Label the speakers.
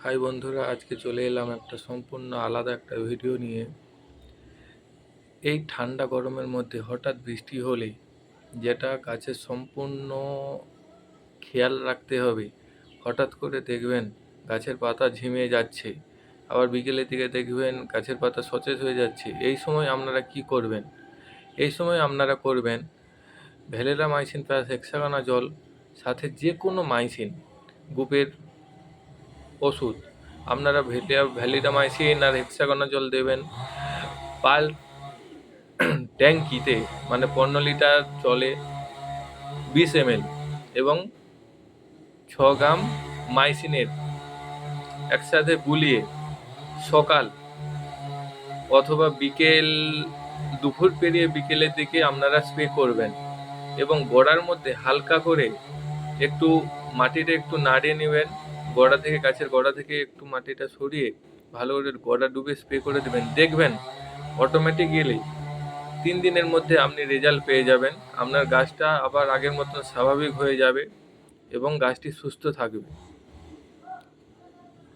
Speaker 1: High বন্ধুরা, আজকে চলে এলাম একটা সম্পূর্ণ আলাদা একটা ভিডিও নিয়ে। এই ঠান্ডা গরমের মধ্যে হঠাৎ বৃষ্টি হলে যেটা গাছের সম্পূর্ণ খেয়াল রাখতে হবে। হঠাৎ করে দেখবেন গাছের পাতা ঝিমিয়ে যাচ্ছে। আবার বিকেলের দিকে দেখবেন গাছের পাতা সতেজ হয়ে যাচ্ছে। এই সময় আপনারা কি করবেন? এই সময় আপনারা করবেন ভ্যালেরা মাইসিন প্লাস হেক্সাগোনা জল সাথে যে কোনো মাইসিন গ্রুপের ওষুধ। আপনারা ভ্যালিয়া ভ্যালিডামাইসিন আর হেক্সাগোনা জল দেবেন। পাল ট্যাঙ্কিতে মানে পনেরো লিটার জলে বিশ এমএল এবং ছ গ্রাম মাইসিনের একসাথে গুলিয়ে সকাল অথবা বিকেল, দুপুর পেরিয়ে বিকেলের দিকে আপনারা স্প্রে করবেন এবং গোড়ার মধ্যে হালকা করে একটু মাটিটা একটু নাড়িয়ে নেবেন। গোড়া থেকে, গাছের গোড়া থেকে একটু মাটিটা সরিয়ে ভালো করে গোড়া ডুবে স্প্রে করে দেবেন। দেখবেন অটোমেটিক গেলে তিন দিনের মধ্যে আপনি রেজাল্ট পেয়ে যাবেন। আপনার গাছটা আবার আগের মতন স্বাভাবিক হয়ে যাবে এবং গাছটি সুস্থ থাকবে।